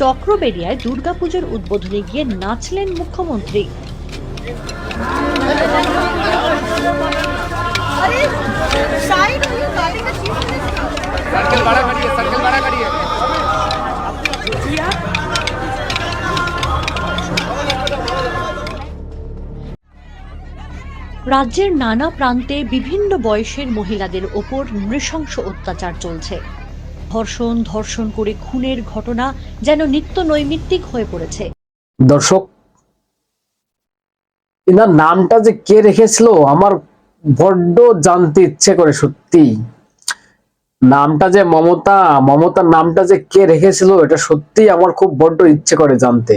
চক্রবেড়িয়ায় দুর্গাপুজোর উদ্বোধনে গিয়ে নাচলেন মুখ্যমন্ত্রী। রাজ্যের নানা প্রান্তে বিভিন্ন বয়সের মহিলাদের ওপর নৃশংস অত্যাচার চলছে। ধর্ষণ ধর্ষণ করে খুনের ঘটনা যেন নিত্য নৈমিত্তিক হয়ে পড়েছে। দর্শক, এনার নামটা যে কে রেখেছিল আমার বড্ড জানতে ইচ্ছে করে সত্যি। নামটা যে মমতা, মমতার নামটা যে কে রেখেছিল এটা সত্যি আমার খুব বড্ড ইচ্ছে করে জানতে।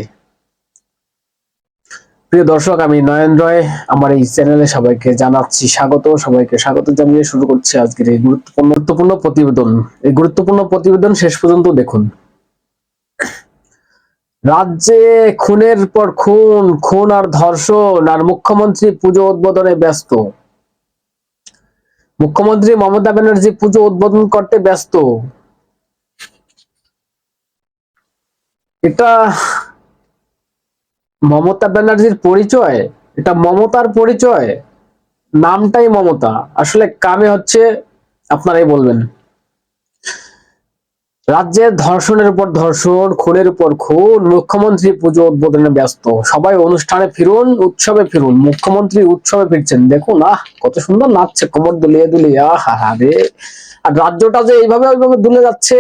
প্রিয় দর্শক, আমি নয়ন রয়। আমার এই চ্যানেলে সবাইকে জানাচ্ছি স্বাগত, সবাইকে স্বাগত জানিয়ে শুরু করছি আজকের এই গুরুত্বপূর্ণ গুরুত্বপূর্ণ প্রতিবেদন। এই গুরুত্বপূর্ণ প্রতিবেদন শেষ পর্যন্ত দেখুন। রাজ্যে খুনের পর খুন খুন আর ধর্ষণ, আর মুখ্যমন্ত্রী পুজো উদ্বোধনে ব্যস্ত। মুখ্যমন্ত্রী মমতা ব্যানার্জি পুজো উদ্বোধন করতে ব্যস্ত। এটা মমতা ব্যানার্জির পরিচয়, এটা মমতার পরিচয়, নামটাই মমতা। আসলে কামে হচ্ছে, আপনারাই বলবেন। রাজ্যে ধর্ষণের উপর ধর্ষণ, খুনের উপর খুন, মুখ্যমন্ত্রী পুজো উদ্বোধনে ব্যস্ত। সবাই অনুষ্ঠানে ফিরুন, উৎসবে ফিরুন। মুখ্যমন্ত্রী উৎসবে ফিরছেন। দেখুন, আহ, কত সুন্দর নাচছে, কোমর দুলিয়ে দুলিয়ে, আহা রে। আর রাজ্যটা যে এইভাবে ওইভাবে দুলে যাচ্ছে,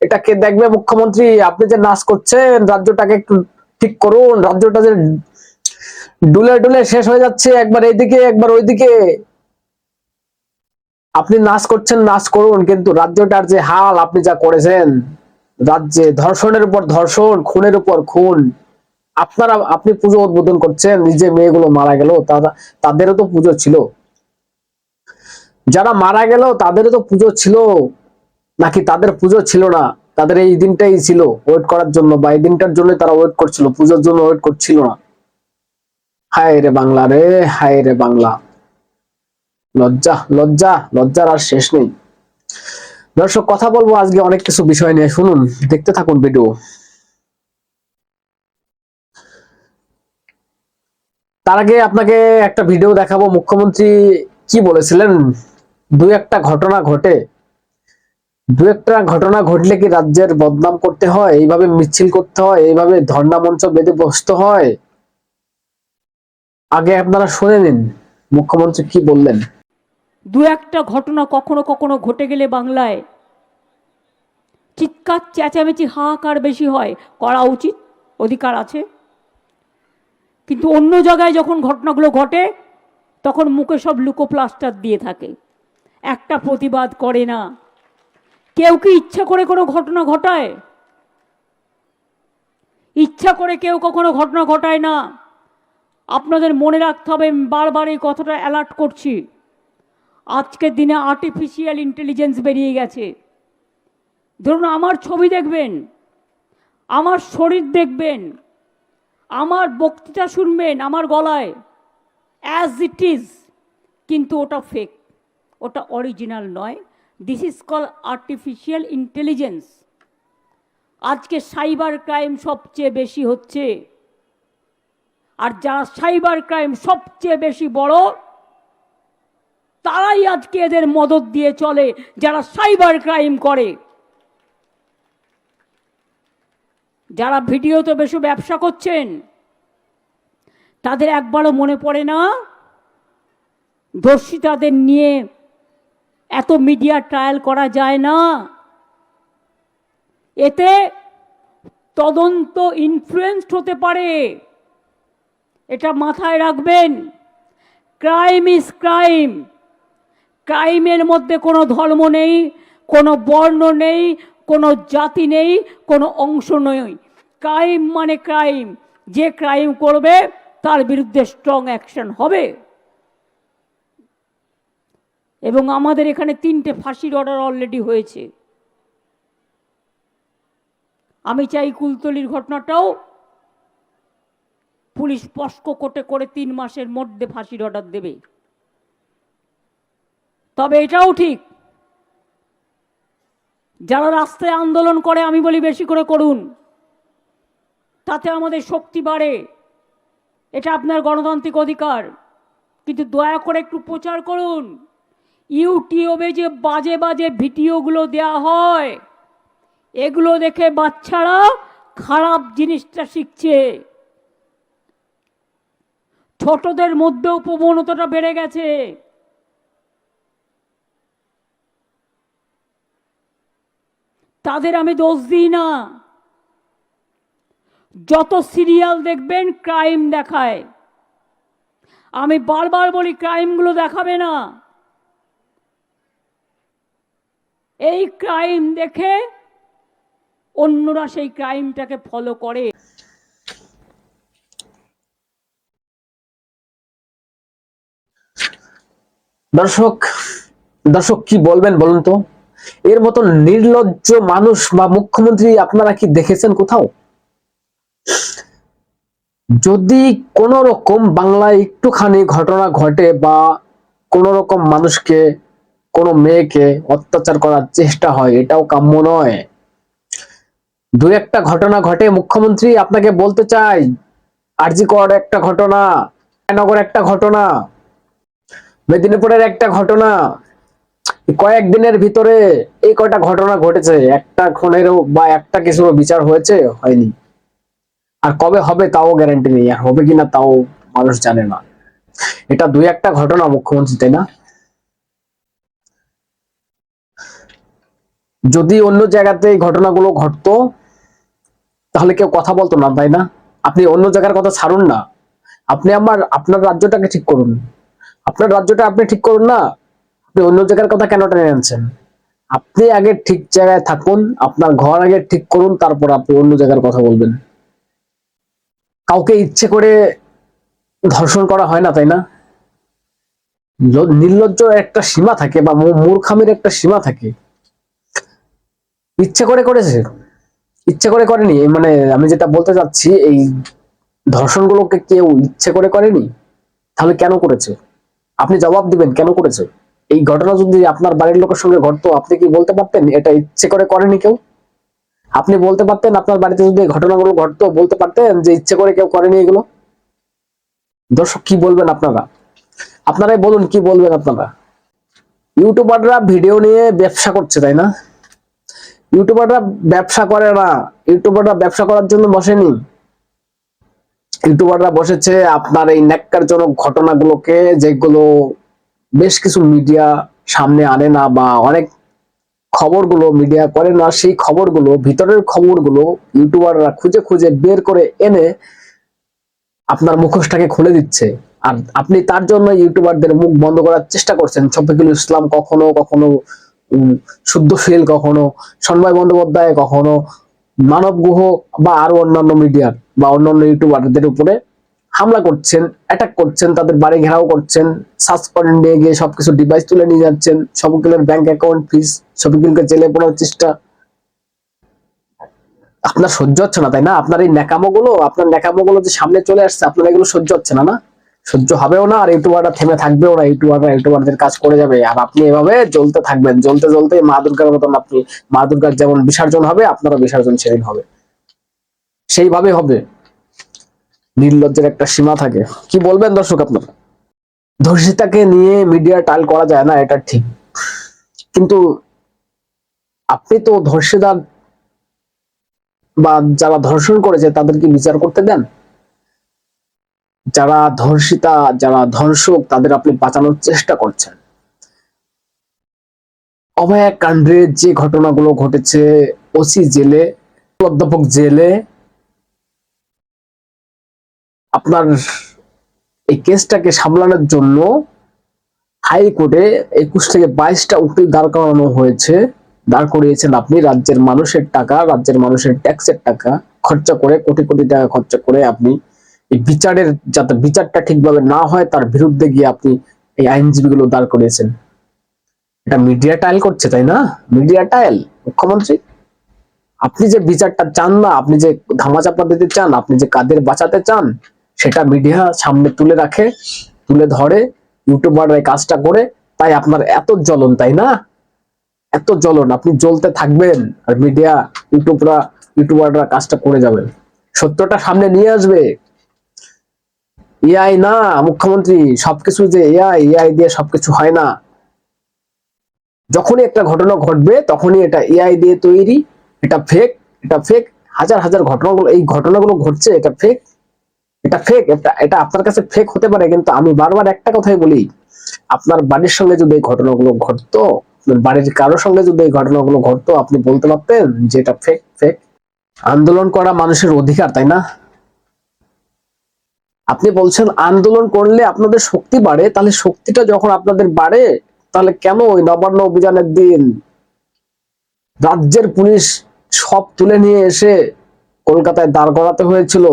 এটা কে দেখবে মুখ্যমন্ত্রী? আপনি যে নাচ করছেন, রাজ্যটাকে একটু ঠিক করুন, রাজ্যটা যে ডুলে ডুলে শেষ হয়ে যাচ্ছে, একবার এইদিকে, একবার ওইদিকে। আপনি নাচ করছেন, নাচ করুন, কিন্তু রাজ্যটার যে হাল, আপনি যা করেছেন, রাজ্যে ধর্ষণের উপর ধর্ষণ, খুনের উপর খুন, আপনারা, আপনি পুজো উদ্বোধন করছেন, নিজে মেয়েগুলো মারা গেল তাদেরও তো পুজো ছিল। যারা মারা গেল, তাদেরও তো পুজো ছিল, নাকি তাদের পুজো ছিল না? তাদের এই দিনটাই ছিল ওয়েট করার জন্য বা এই দিনটার জন্য তারা ওয়েট করছিল। পুজোর জন্য ওয়েট করছিল না। হায় রে বাংলা রে, হায় রে বাংলা। লজ্জা লজ্জা, লজ্জার আর শেষ নেই। দর্শক, কথা বলব আজকে অনেক কিছু বিষয় নিয়ে। শুনুন, দেখতে থাকুন ভিডিও তার আগে আপনাকে একটা ভিডিও দেখাবো। মুখ্যমন্ত্রী কি বলেছিলেন? দুই একটা ঘটনা ঘটে। দু একটা ঘটনা ঘটলে কি রাজ্যের বদনাম করতে হয়? এইভাবে মিছিল করতে হয়? এইভাবে ধর্ণা মঞ্চ বেঁধে বসতে হয়? আগে আপনারা শুনে নিন। মুখ্যমন্ত্রী কি বললেন? দু একটা ঘটনা কখনো কখনো ঘটে গেলে বাংলায় চিৎকার, চেঁচামেচি, হাহাকার বেশি হয়। করা উচিত, অধিকার আছে। কিন্তু অন্য জায়গায় যখন ঘটনাগুলো ঘটে, তখন মুখে সব লুকো প্লাস্টার দিয়ে থাকে। একটা প্রতিবাদ করে না। কেউ কি ইচ্ছা করে কোনো ঘটনা ঘটায়? ইচ্ছা করে কেউ কখনো ঘটনা ঘটায় না। আপনাদের মনে রাখতে হবে বারবার এই কথাটা অ্যালার্ট করছি। আজকের দিনে আর্টিফিশিয়াল ইন্টেলিজেন্স বেরিয়ে গেছে। ধরুন, আমার ছবি দেখবেন, আমার শরীর দেখবেন, আমার বক্তৃতা শুনবেন, আমার গলায় অ্যাজ ইট ইজ কিন্তু ওটা ফেক ওটা অরিজিনাল নয়। This is call artificial intelligence আজকে সাইবার ক্রাইম সবচেয়ে বেশি হচ্ছে। আর যারা সাইবার ক্রাইম সবচেয়ে বেশি বড়, তারাই আজকে এদের মদত দিয়ে চলে, যারা সাইবার ক্রাইম করে। যারা ভিডিওতে বেশি ব্যবসা করছেন, তাদের একবারও মনে পড়ে না দর্শিতাদের নিয়ে এত মিডিয়া ট্রায়াল করা যায় না। এতে তদন্ত ইনফ্লুয়েসড হতে পারে। এটা মাথায় রাখবেন। ক্রাইম ইজ ক্রাইম ক্রাইমের মধ্যে কোনো ধর্ম নেই, কোনো বর্ণ নেই, কোনো জাতি নেই, কোনো অংশ নেই। ক্রাইম মানে ক্রাইম যে ক্রাইম করবে, তার বিরুদ্ধে স্ট্রং অ্যাকশন হবে। এবং আমাদের এখানে তিনটে ফাঁসির অর্ডার অলরেডি হয়েছে। আমি চাই কুলতলির ঘটনাটাও পুলিশ পস্ক কোটে করে তিন মাসের মধ্যে ফাঁসির অর্ডার দেবে। তবে এটাও ঠিক, যারা রাস্তায় আন্দোলন করে, আমি বলি বেশি করে করুন। তাতে আমাদের শক্তি বাড়ে, এটা আপনার গণতান্ত্রিক অধিকার। কিন্তু দয়া করে একটু প্রচার করুন। ইউটিউবে যে বাজে বাজে ভিডিওগুলো দেয়া হয়, এগুলো দেখে বাচ্চারা খারাপ জিনিসটা শিখছে। ছোটদের মধ্যেও প্রবণতাটা বেড়ে গেছে। তাদের আমি দোষ দিই না। যত সিরিয়াল দেখবেন, ক্রাইম দেখায়। আমি বারবার বলি, ক্রাইমগুলো দেখাবে না। এই ক্রাইম দেখে অন্যরা সেই ক্রাইমটাকে ফলো করে। দর্শক দর্শক কি বলবেন বলুন তো? এর মতন নির্লজ্জ মানুষ বা মুখ্যমন্ত্রী আপনারা কি দেখেছেন কোথাও? যদি কোন রকম বাংলায় একটুখানি ঘটনা ঘটে বা কোন রকম মানুষকে কোনো মেয়েকে অত্যাচার করার চেষ্টা হয়, এটাও কাম্য নয়। দু একটা ঘটনা ঘটে, মুখ্যমন্ত্রী আপনাকে বলতে চাই, আরজিকর একটা ঘটনা নগর একটা ঘটনা, মেদিনীপুরের একটা ঘটনা কয়েকদিনের ভিতরে এই কয়টা ঘটনা ঘটেছে, একটা খুনেরও বা একটা কিছুরও বিচার হয়েছে? হয়নি। আর কবে হবে তাও গ্যারান্টি নেই, আর হবে কিনা তাও মানুষ জানে না। এটা দুই একটা ঘটনা মুখ্যমন্ত্রী, তাই না? যদি অন্য জায়গাতে এই ঘটনাগুলো ঘটতো, তাহলে কেউ কথা বলতো না, তাই না? আপনি অন্য জায়গার কথা ছাড়ুন না। আপনি আমার, আপনার রাজ্যটাকে ঠিক করুন। আপনার রাজ্যটা আপনি ঠিক করুন না, আপনি অন্য জায়গার কথা কেন টেনে আনছেন? আপনি আগে ঠিক জায়গায় থাকুন, আপনার ঘর আগে ঠিক করুন, তারপর আপনি অন্য জায়গার কথা বলবেন। কাউকে ইচ্ছে করে ধর্ষণ করা হয় না, তাই না? নির্লজ্জ একটা সীমা থাকে বা মূর্খামির একটা সীমা থাকে। ইচ্ছে করে করেছে? ইচ্ছে করে করেনি? মানে আমি যেটা বলতে চাচ্ছি, এই ধর্ষণগুলোকে কেউ ইচ্ছে করে করেনি? তাহলে কেন করেছে? আপনি জবাব দিবেন, কেন করেছে? এই ঘটনা যদি আপনার বাড়ির লোকের সঙ্গে ঘটতো, আপনি কি বলতে পারতেন এটা ইচ্ছে করে করেনি কেউ? আপনি বলতে পারতেন আপনার বাড়িতে যদি এই ঘটনাগুলো ঘটতো, বলতে পারতেন যে ইচ্ছে করে কেউ করেনি এগুলো? দর্শক, কি বলবেন আপনারা? আপনারাই বলুন, কি বলবেন আপনারা? ইউটিউবাররা ভিডিও নিয়ে ব্যবসা করছে, তাই না? ইউটিউবাররা ব্যবসা করে না। ইউটিউবাররা ব্যবসা করার জন্য বসেনি। ইউটিউবাররা বসেছে আপনার এই ন্যাক্কারজনক ঘটনাগুলোকে, যেগুলো বেশ কিছু মিডিয়া সামনে আনে না বা অনেক খবরগুলো মিডিয়া করে না, সেই খবরগুলো, ভিতরের খবরগুলো ইউটিউবাররা খুঁজে খুঁজে বের করে এনে আপনার মুখোশটাকে খুলে দিচ্ছে। আর আপনি তার জন্য ইউটিউবারদের মুখ বন্ধ করার চেষ্টা করছেন। শফিকুল ইসলাম কখনো কখনো উম, শুদ্ধশীল কখনো সন্ময় বন্দ্যোপাধ্যায় কখনো মানব গুহ বা আরও অন্যান্য মিডিয়ার বা অন্যান্য ইউটিউবারদের উপরে হামলা করছেন অ্যাটাক করছেন তাদের বাড়ি ঘেরাও করছেন সার্চ করে নিয়ে গিয়ে সবকিছু ডিভাইস তুলে নিয়ে যাচ্ছেন শফিকুলের ব্যাংক অ্যাকাউন্ট ফিস শফিকুলকে জেলে পড়ার চেষ্টা। আপনার সহ্য হচ্ছে না তাই না? আপনার এই ন্যাকামো গুলো আপনার ন্যাকামো গুলো যে সামনে চলে আসছে আপনার এগুলো সহ্য হচ্ছে না না? সহ্য হবেও না, আর ইউটিউবাররা থেমে থাকবেও না, ইউটিউবাররা ইউটিউবারদের কাজ করে যাবে। আর আপনি এভাবে জ্বলতে থাকবেন, জ্বলতে জ্বলতে মা দুর্গার মতন আপনি, মা দুর্গার যেমন বিসর্জন হবে, আপনারও বিসর্জন সেদিন হবে। সেইভাবে হবে। নির্লজ্জের একটা সীমা থাকে। কি বলবেন দর্শক আপনারা? ধর্ষিতাকে নিয়ে মিডিয়া টাল করা যায় না, এটা ঠিক। কিন্তু আপনি তো ধর্ষিতা বা যারা ধর্ষণ করেছে তাদেরকে বিচার করতে দেন? যারা ধর্ষিতা, যারা ধর্ষক, তাদের আপনি বাঁচানোর চেষ্টা করছেন। অভয়া কাণ্ডে যে ঘটনাগুলো ঘটেছে, ওসি জেলে, অধ্যাপক জেলে, আপনার এই কেসটাকে সামলানোর জন্য হাইকোর্টে একুশ থেকে বাইশটা উকিল দাঁড় করানো হয়েছে। দাঁড় করিয়েছেন আপনি, রাজ্যের মানুষের টাকা, রাজ্যের মানুষের ট্যাক্সের টাকা খরচা করে, কোটি কোটি টাকা খরচা করে আপনি এই বিচারের যাতে বিচারটা ঠিকভাবে না হয়, তার বিরুদ্ধে গিয়ে আপনি এই আইনজীবীগুলো দাঁড় করিয়েছেন। এটা মিডিয়া টাইল করছে, তাই না? মিডিয়া টাইল মুখ্যমন্ত্রী? আপনি যে বিচারটা চান না, আপনি যে ধামাচাপা দিতে চান, আপনি যে কাদের বাঁচাতে চান, সেটা মিডিয়া সামনে তুলে রাখে, তুলে ধরে ইউটিউবাররা এই কাজটা করে, তাই আপনার এত জ্বলন, তাই না? এত জ্বলন, আপনি জ্বলতে থাকবেন, আর মিডিয়া ইউটিউবরা, ইউটিউবাররা কাজটা করে যাবেন। সত্যটা সামনে নিয়ে আসবে। এআই না, মুখ্যমন্ত্রী, সবকিছু যে এআই এআই দিয়ে সবকিছু হয় না। যখনই একটা ঘটনা ঘটবে, তখনই এটা এআই দিয়ে তৈরি, এটা ফেক এটা ফেক হাজার হাজার ঘটনাগুলো, এই ঘটনাগুলো ঘটছে, এটা ফেক এটা ফেক এটা এটা আপনার কাছে ফেক হতে পারে, কিন্তু আমি বারবার একটা কথাই বলি, আপনার বাড়ির সঙ্গে যদি এই ঘটনাগুলো ঘটতো বাড়ির কারোর সঙ্গে যদি এই ঘটনাগুলো ঘটতো, আপনি বলতে পারতেন যে এটা ফেক ফেক আন্দোলন করা মানুষের অধিকার, তাই না? আপনি বলছেন আন্দোলন করলে আপনাদের শক্তি বাড়ে, তাহলে শক্তিটা যখন আপনাদের বাড়ে, তাহলে কেন ওই নবান্ন অভিযানের দিন রাজ্যের পুলিশ সব তুলে নিয়ে এসে কলকাতায় দাঁড় করাতে হয়েছিল?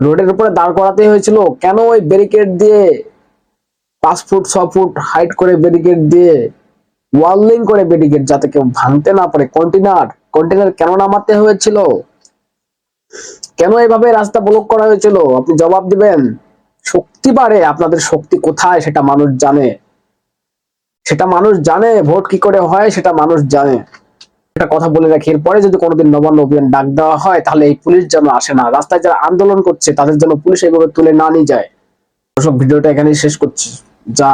রোডের উপরে দাঁড় করাতে হয়েছিল। কেন ওই ব্যারিকেড দিয়ে পাঁচ ফুট, ছ ফুট হাইট করে ব্যারিকেড দিয়ে ওয়ার্লিং করে ব্যারিকেড যাতে কেউ ভাঙতে না পারে? কন্টেনার কন্টেনার কেন নামাতে হয়েছিল? কেন এভাবে রাস্তা ব্লক করা হয়েছিল? আপনি জবাব দিবেন। শক্তি বাড়ে, আপনাদের শক্তি কোথায় সেটা মানুষ জানে। সেটা মানুষ জানে, ভোট কি করে হয় সেটা মানুষ জানে। একটা কথা বলে রাখি, এরপরে যদি কোনোদিন নবান্ন অভিযান ডাক দেওয়া হয়, তাহলে এই পুলিশ যেন আসে না। রাস্তায় যারা আন্দোলন করছে, তাদের যেন পুলিশ এইভাবে তুলে না নিয়ে যায়। সব ভিডিওটা এখানেই শেষ করছি। যা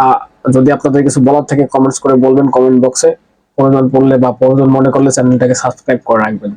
যদি আপনাদের কিছু বলার থাকে কমেন্টস করে বলবেন কমেন্ট বক্সে প্রয়োজন পড়লে বা প্রয়োজন মনে করলে চ্যানেলটাকে সাবস্ক্রাইব করে রাখবেন।